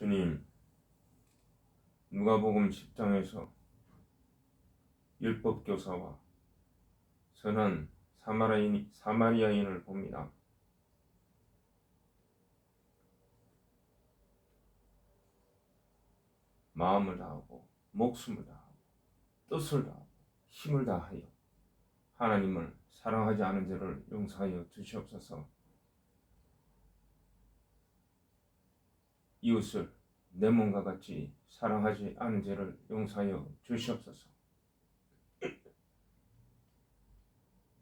주님, 누가복음 10장에서 율법 교사와 선한 사마리아인, 사마리아인을 봅니다. 마음을 다하고 목숨을 다하고 뜻을 다하고 힘을 다하여 하나님을 사랑하지 않은 죄를 용서하여 주시옵소서. 이웃을 내 몸과 같이 사랑하지 않은 죄를 용서하여 주시옵소서.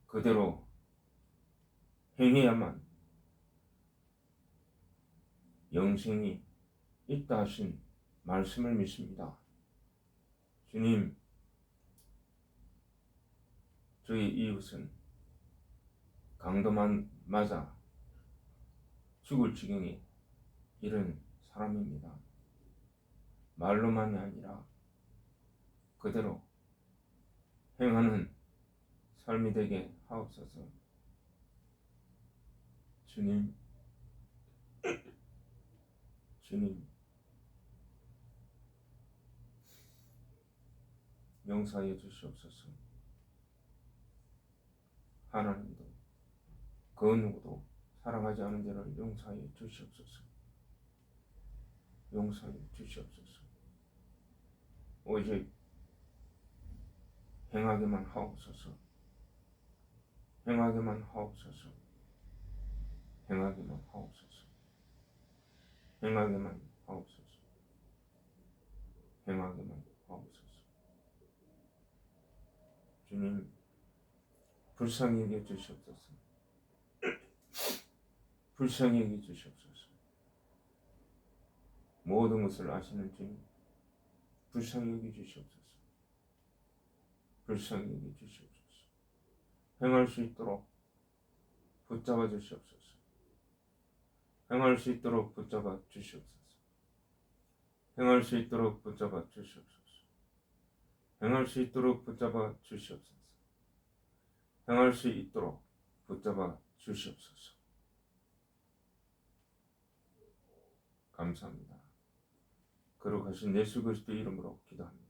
그대로 행해야만 영생이 있다 하신 말씀을 믿습니다. 주님, 저희 이웃은 강도만 맞아 죽을 지경에 이른 사람입니다. 말로만이 아니라 그대로 행하는 삶이 되게 하옵소서. 주님, 주님, 용서하여 주시옵소서. 하나님도 그 누구도 사랑하지 않은 자를 용서하여 주시옵소서. 용서하여 주시옵소서. 오직 행하게만 하옵소서. 행하게만 하옵소서. 행하게만 하옵소서. 행하게만 하옵소서. 행하게만 하옵소서. 주님, 불쌍히 여겨 주시옵소서. 불쌍히 여겨 주시옵소서. 모든 것을 아시는 주님, 불쌍히 여겨 주시옵소서. 불쌍히 여겨 주시옵소서. 행할 수 있도록 붙잡아 주시옵소서. 행할 수 있도록 붙잡아 주시옵소서. 행할 수 있도록 붙잡아 주시옵소서. 행할 수 있도록 붙잡아 주시옵소서. 행할 수 있도록 붙잡아 주시옵소서. 감사합니다. 거룩하신 예수 그리스도 이름으로 기도합니다.